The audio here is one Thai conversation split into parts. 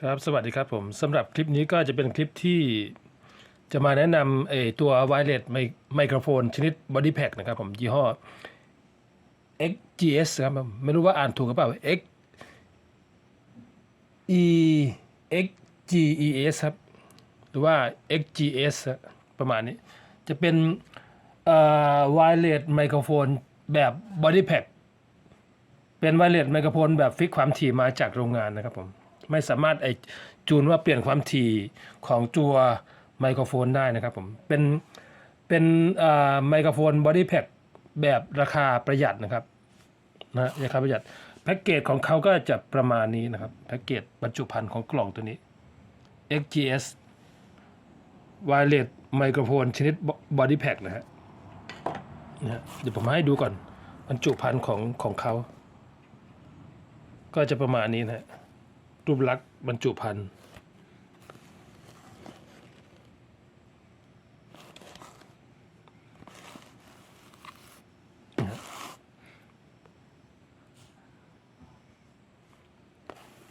ครับสวัสดีครับผมสำหรับคลิปนี้ก็จะเป็นคลิปที่จะมาแนะนำเอตัว wireless ไมโครโฟนชนิด body pack นะครับผมยี่ห้อ XGS ครับผมไม่รู้ว่าอ่านถูกหรือเปล่า X E XGES ครับหรือว่า XGS ประมาณนี้ จะเป็นเอ่อ wireless ไมโครโฟนแบบ body pack เป็นไวเลสไมโครโฟนแบบฟิกความถี่มาจากโรงงานนะครับผม ไม่สามารถไอจูนว่าเปลี่ยนความถี่ของตัวไมโครโฟนได้นะครับผมเป็นเป็นไมโครโฟนบอดี้แพ็คแบบราคาประหยัดนะครับนะราคาประหยัดแพ็กเกจของเขาก็จะประมาณนี้นะครับแพ็กเกจบรรจุภัณฑ์ของกล่องตัวนี้ XGS Wireless ไมโครโฟนชนิดบอดี้แพ็คนะฮะนะฮะเดี๋ยวผมให้ดูก่อนบรรจุภัณฑ์ของของเขา ก็จะประมาณนี้นะฮะ รูปลักษณ์บรรจุภัณฑ์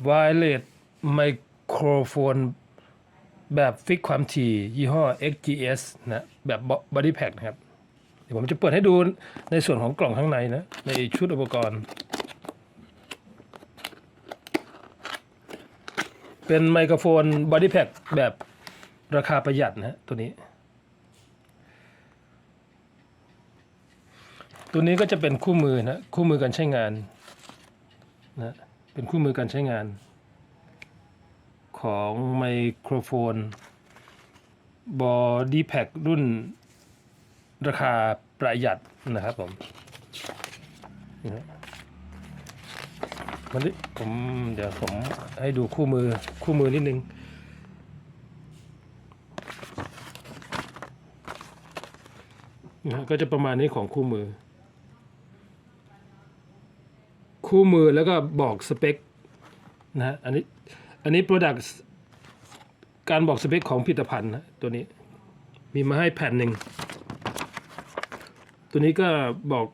ไวเลสไมโครโฟนแบบฟิกความถี่ ยี่ห้อ XGS นะแบบบอดี้แพ็คนะครับ เดี๋ยวผมจะเปิดให้ดูในส่วนของกล่องข้างในนะ ในชุดอุปกรณ์ เป็นไมโครโฟนบอดี้แพ็คแบบราคาประหยัดนะฮะตัวนี้ ตัวนี้ก็จะเป็นคู่มือนะคู่มือการใช้งานนะเป็นคู่มือการใช้งาน ของไมโครโฟนบอดี้แพ็ครุ่นราคาประหยัดนะครับผมนี่นะ มันนี้ผมเดี๋ยวผมให้ดูคู่มือคู่มือนิดนึง นะก็จะประมาณนี้ของคู่มือ คู่มือแล้วก็บอกสเปคนะฮะอันนี้อันนี้ Product การบอกสเปคของผลิตภัณฑ์นะตัวนี้ มีมาให้แผ่นหนึ่ง ตัวนี้ก็บอก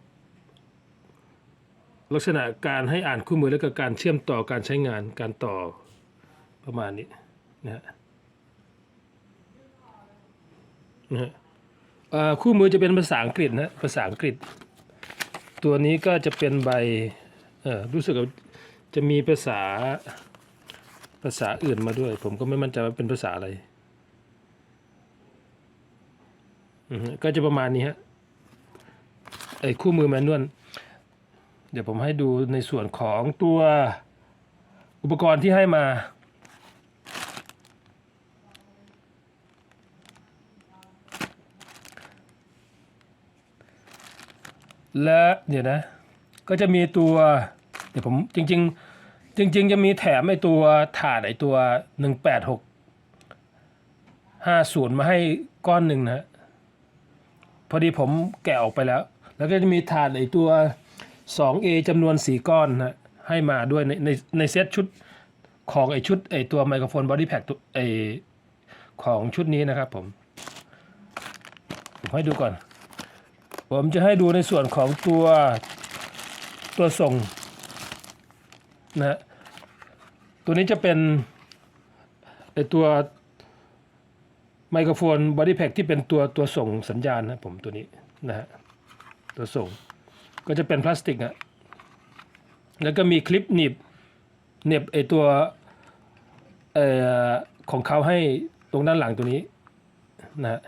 ลักษณะการให้อ่านคู่มือและก็การเชื่อมต่อการใช้งานการต่อประมาณนี้นะฮะนะฮะคู่มือจะเป็นภาษาอังกฤษนะภาษาอังกฤษ ตัวนี้ก็จะเป็นใบเออรู้สึกว่าจะมีภาษาภาษาอื่นมาด้วย ผมก็ไม่มั่นใจว่าเป็นภาษาอะไรก็จะประมาณนี้ฮะไอ้คู่มือแมนนวล เดี๋ยวผมให้ดูในส่วนของตัวอุปกรณ์ที่ให้มา และเดี๋ยวนะ ก็จะมีตัว เดี๋ยวผมจริง ๆ จริง ๆ จะมีแถมไอตัวถาดไอตัว 186 50 มาให้ก้อนหนึ่งนะ พอดีผมแกะออกไปแล้ว แล้วก็จะมีถาดไอตัว 2A จำนวน 4 ก้อนนะให้มาด้วยในในในเซตชุดของไอชุดไอตัวไมโครโฟนบอดี้แพ็กไอของชุดนี้นะครับผมผมให้ดูก่อน ผมจะให้ดูในส่วนของตัวตัวส่งนะฮะตัวนี้จะเป็นไอตัวไมโครโฟนบอดี้แพ็กที่เป็นตัวตัวส่งสัญญาณนะผมตัวนี้นะฮะตัวส่ง ก็จะเป็นพลาสติกอะแล้วก็มีคลิปหนีบเหน็บไอตัวเอ่อของเขาให้ตรงด้านหลังตัวนี้นะฮะ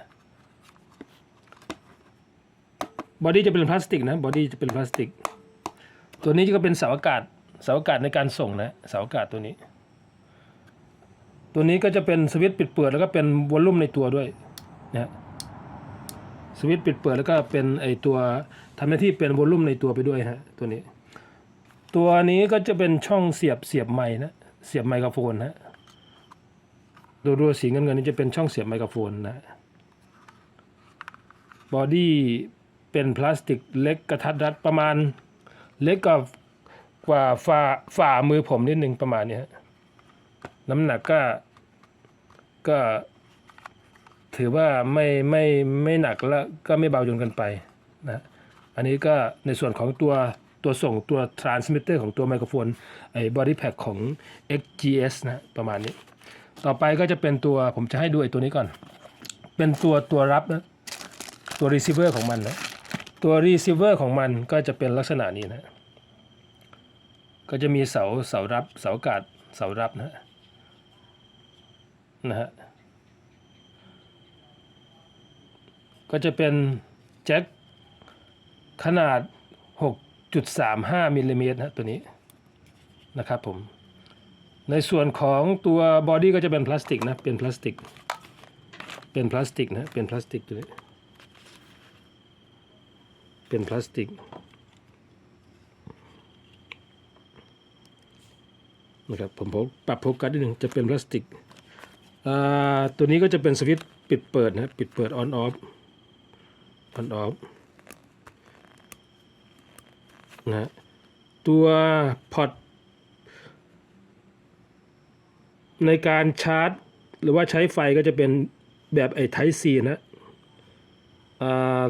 บอดี้จะเป็นพลาสติกนะบอดี้จะเป็นพลาสติก ตัวนี้ก็เป็นเสาอากาศเสาอากาศในการส่งนะเสาอากาศตัวนี้ ตัวนี้ก็จะเป็นสวิตช์ปิดเปิดแล้วก็เป็นวอลลุ่มในตัวด้วยนะฮะสวิตช์ปิดเปิดแล้วก็เป็นไอตัว ทำหน้าที่เป็นวอลลุ่มในตัวไปด้วยฮะตัวนี้ ตัวนี้ก็จะเป็นช่องเสียบเสียบไม้นะเสียบไมโครโฟนนะดูดูสีเงินเงินนี่จะเป็นช่องเสียบไมโครโฟนนะบอดี้เป็นพลาสติกเล็กกระทัดรัดประมาณเล็กกว่ากว่าฝ่าฝ่ามือผมนิดนึงประมาณนี้ฮะน้ำหนักก็ก็ถือว่าไม่ไม่ไม่หนักแล้วก็ไม่เบาจนเกินไปนะ อันนี้ก็ในส่วนของตัวตัวส่งตัว transmitter ของตัวไมโครโฟนไอ้ body pack ของ XGS นะประมาณนี้ ต่อไปก็จะเป็นตัวผมจะให้ดูไอ้ตัวนี้ก่อน เป็นตัวตัวรับนะตัว receiver ของมันนะตัว receiver ของมันก็จะเป็นลักษณะนี้นะก็จะมีเสาเสารับเสาอากาศเสารับนะฮะนะฮะก็จะเป็นแจ็ค ขนาด 6.35มิลลิเมตรนะตัวนี้นะครับผม ในส่วนของตัวบอดี้ก็จะเป็นพลาสติกนะ เป็นพลาสติก เป็นพลาสติกนะ เป็นพลาสติกตัวนี้ เป็นพลาสติกนะครับผมปรับโฟกัสนิดหนึ่งจะเป็นพลาสติก ตัวนี้ก็จะเป็นสวิตช์ปิดเปิดนะ ปิดเปิดออนออฟออนออฟ นะตัวพอร์ตในการชาร์จ หรือว่าใช้ไฟก็จะเป็นแบบไอ้ Type C นะ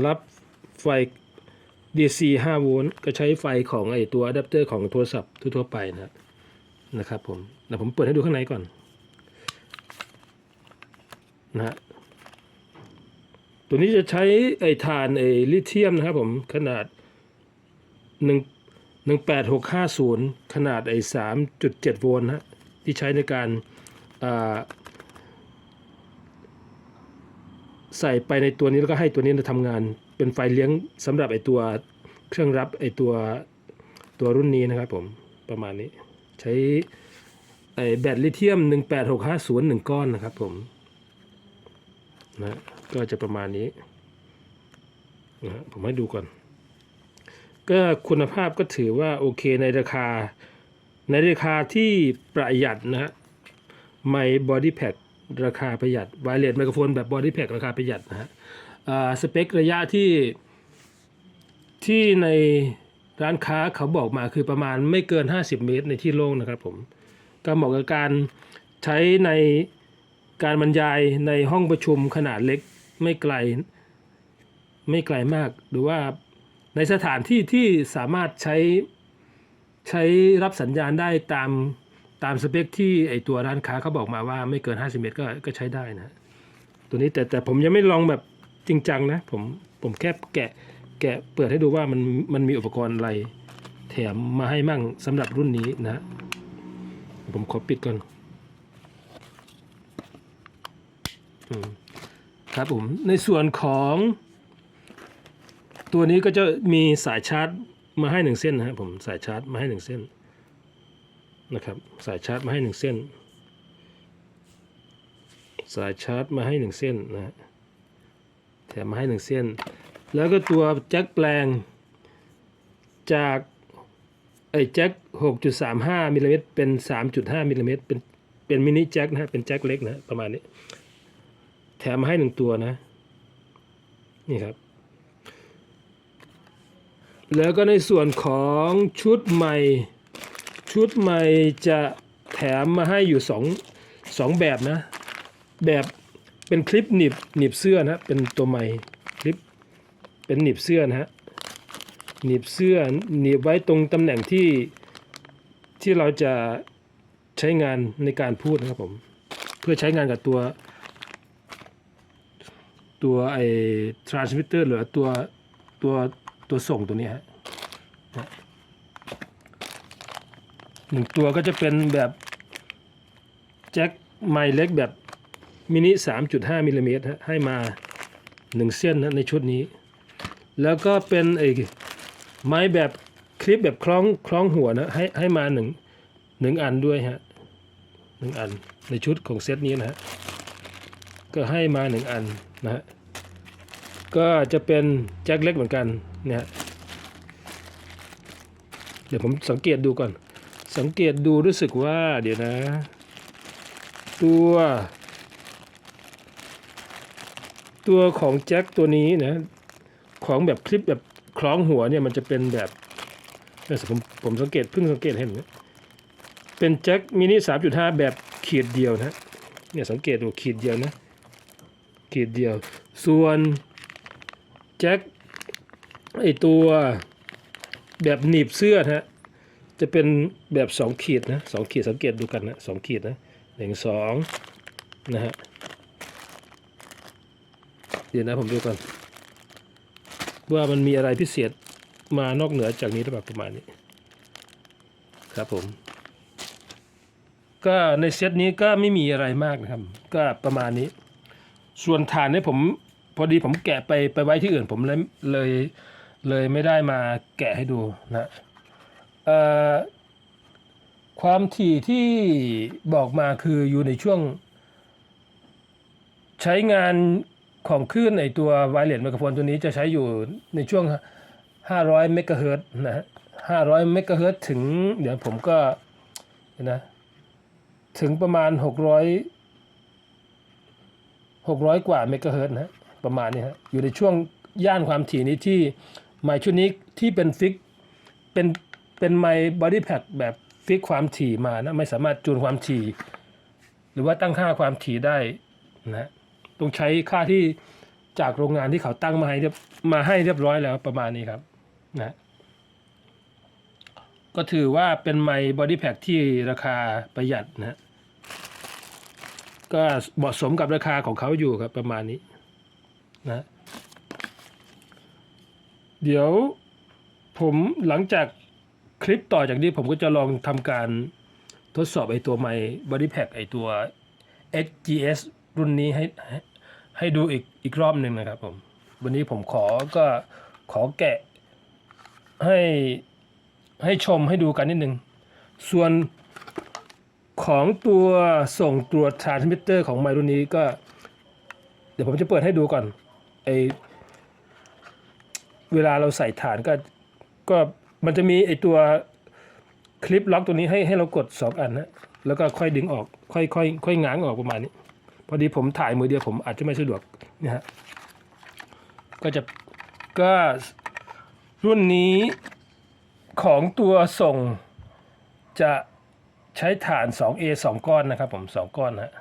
รับไฟ DC 5 โวลต์ก็ใช้ไฟของไอ้ตัวอะแดปเตอร์ของโทรศัพท์ทั่วไปนะนะครับผมเดี๋ยวผมเปิดให้ดูข้างในก่อนนะฮะตัวนี้จะใช้ไอ้ถ่านไอ้ลิเธียมนะครับผมขนาด หนึ่งหนึ่งแปดหกห้าศูนย์ขนาดไอ้สามจุดเจ็ดโวลต์นะฮะที่ใช้ในการาใส่ไปในตัวนี้แล้วก็ให้ตัวนี้ทำงานเป็นไฟเลี้ยงสำหรับไอ้ตัวเครื่องรับไอ้ตัวตัวรุ่นนี้นะครับผมประมาณนี้ใช้ไอ้แบตลิเธียม 18650หนึ่งก้อนนะครับผมนะก็จะประมาณนี้นะผมให้ดูก่อน ก็คุณภาพก็ถือว่าโอเคในราคา ในราคาที่ประหยัดนะฮะไมบอดี้แพ k ราคาประหยัดไวเลสไมโครโฟนแบบบอดี้แพ k ราคาประหยัดนะฮะอ่าสเปคระยะที่ที่ในร้านค้าเขาบอกมาคือประมาณไม่เกิน 50 เมตรในที่โล่งนะครับผมก็เหมาะกับการใช้ในการบรรยายในห้องประชุมขนาดเล็กไม่ไกล ไม่ไกลมากหรือว่า ในสถานที่ที่สามารถใช้ใช้รับสัญญาณได้ตามตามสเปคที่ไอตัวร้านค้าเขาบอกมาว่าไม่เกิน 50 เมตรก็ก็ใช้ได้นะ ตัวนี้แต่แต่ผมยังไม่ลองแบบจริงจังนะ ผมผมแค่แกะแกะเปิดให้ดูว่ามันมันมีอุปกรณ์อะไรแถมมาให้มั่งสำหรับรุ่นนี้นะ ผมขอปิดก่อนอครับผมในส่วนของ ตัวนี้ก็จะมีสายชาร์จมาให้หนึ่งเส้นนะครับผมสายชาร์จมาให้หนึ่งเส้นนะครับสายชาร์จมาให้หนึ่งเส้น สายชาร์จมาให้หนึ่งเส้นนะฮะแถมมาให้หนึ่งเส้น แล้วก็ตัวแจ็คแปลงจากไอ้แจ็ค6.35มิลลิเมตรเป็น 3.5มิลลิเมตรเป็นเป็นมินิแจ็คนะฮะเป็นแจ็คเล็กนะประมาณนี้ แถมมาให้หนึ่งตัวนะ นี่ครับ แล้วก็ในส่วนของชุดใหม่ ชุดใหม่จะแถมมาให้อยู่สองสองแบบนะ แบบเป็นคลิปหนีบหนีบเสื้อนะเป็นตัวใหม่คลิปเป็นหนีบเสื้อนะฮะหนีบเสื้อหนีบไว้ตรงตำแหน่งที่ที่เราจะใช้งานในการพูดนะครับผม เพื่อใช้งานกับตัว ตัวไอ้ transmitter หรือตัวตัว ตัวส่งตัวนี้ฮะหนึ่งตัวก็จะเป็นแบบแจ็คไมเล็กแบบมินิ 3.5มิลลิเมตรฮะให้มาหนึ่งเส้นนะในชุดนี้ แล้วก็เป็นไอ้ไม้แบบคลิปแบบคล้องคล้องหัวนะให้ให้มาหนึ่งหนึ่งอันด้วยฮะหนึ่งอันในชุดของเซตนี้นะฮะก็ให้มาหนึ่งอันนะฮะก็จะเป็นแจ็คเล็กเหมือนกัน นี่ยฮะเดี๋ยวผมสังเกตดูก่อน สังเกตดูรู้สึกว่า เดี๋ยวนะ ตัว ตัวของแจ็คตัวนี้นะ ของแบบคลิปแบบคล้องหัวเนี่ยมันจะเป็นแบบผมผมสังเกตเพิ่งสังเกตเห็นนะเป็นแจ็คมินิ 3.5 แบบขีดเดียวนะเนี่ยสังเกตดูขีดเดียวนะ ขีดเดียว ส่วนแจ็ค ไอตัวแบบหนีบเสื้อนะฮะจะเป็นแบบสองขีดนะสองขีดสังเกตดูกันนะสองขีดนะหนึ่งสองนะฮะเดี๋ยวนะผมดูก่อนว่ามันมีอะไรพิเศษมานอกเหนือจากนี้หรือเปล่าประมาณนี้ ครับผม ก็ในเซตนี้ก็ไม่มีอะไรมากนะครับ ก็ประมาณนี้ ส่วนฐานเนี่ยผมพอดีผมแกะไปไปไว้ที่อื่นผมเลยเลย เลยไม่ได้มาแกะให้ดูนะความถี่ที่บอกมาคืออยู่ในช่วง ใช้งานของคลื่นในตัวไวเลสไมโครโฟนตัวนี้จะใช้อยู่ในช่วง 500 เมกะเฮิรตนะฮะ500 เมกะเฮิรตถึง เดี๋ยวผมก็เดี๋ยวนะถึงประมาณ 600 600 กว่าเมกะเฮิรตนะประมาณนี้ฮะอยู่ในช่วงย่านความถี่นี้ที่ ไมค์ชุดนี้ที่เป็นฟิกเป็นเป็นไมค์บอดี้แพดแบบฟิกความถี่มานะไม่สามารถจูนความถี่ หรือว่าตั้งค่าความถี่ได้นะต้องใช้ค่าที่จากโรงงานที่เขาตั้งมาให้เรียบมาให้เรียบร้อยแล้วประมาณนี้ครับนะก็ถือว่าเป็นไมค์บอดี้แพดที่ราคาประหยัดนะก็เหมาะสมกับราคาของเขาอยู่ครับประมาณนี้นะ เดี๋ยวผมหลังจากคลิปต่อจากนี้ผมก็จะลองทำการทดสอบไอตัวไมค์บอดี้แพดไอตัว XGS รุ่นนี้ให้ให้ดูอีกอีกรอบหนึ่งนะครับผม วันนี้ผมขอก็ขอแกะให้ให้ชมให้ดูกันนิดนึง ส่วนของตัวส่งตรวจทรานสมิเตอร์ของไมรุ่นนี้ก็ เดี๋ยวผมจะเปิดให้ดูก่อนไอ เวลาเราใส่ฐานก็ก็มันจะมีไอตัวคลิปล็อกตัวนี้ให้ให้เรากดสองอันนะแล้วก็ค่อยดึงออก ค่อยค่อยค่อยง้างออกประมาณนี้ พอดีผมถ่ายมือเดียวผมอาจจะไม่สะดวกนะฮะก็จะก็รุ่นนี้ของตัวส่งจะใช้ฐาน 2A 2 ก้อนนะครับผม 2 ก้อนนะฮะ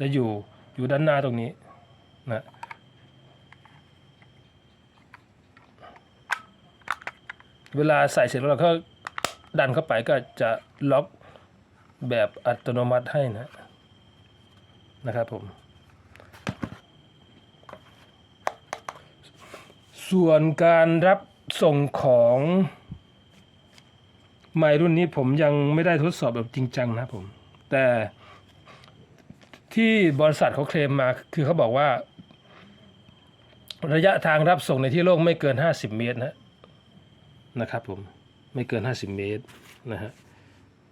จะอยู่อยู่ด้านหน้าตรงนี้นะ เวลาใส่เสร็จแล้วเราก็ดันเข้าไปก็จะล็อกแบบอัตโนมัติให้นะนะครับผม ส่วนการรับส่งของไมรุ่นนี้ผมยังไม่ได้ทดสอบแบบจริงจังนะผม แต่ที่บริษัทเขาเคลมมาคือเขาบอกว่า ระยะทางรับส่งในที่โล่งไม่เกิน 50 เมตรนะ นะครับผมไม่เกิน 50 เมตรนะฮะ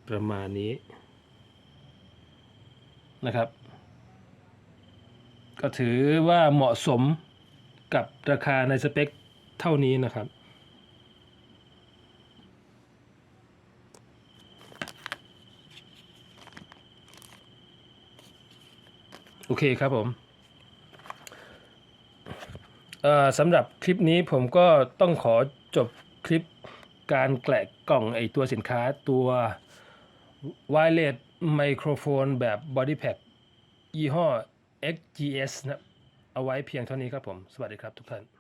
ประมาณนี้นะครับ ก็ถือว่าเหมาะสมกับราคาในสเปคเท่านี้นะครับโอเคครับผมสำหรับคลิปนี้ผมก็ต้องขอจบ คลิปการแกะกล่องไอตัวสินค้าตัว Wireless Microphone แบบ Body Pack ยี่ห้อ XGS นะเอาไว้เพียงเท่านี้ครับผม สวัสดีครับทุกท่าน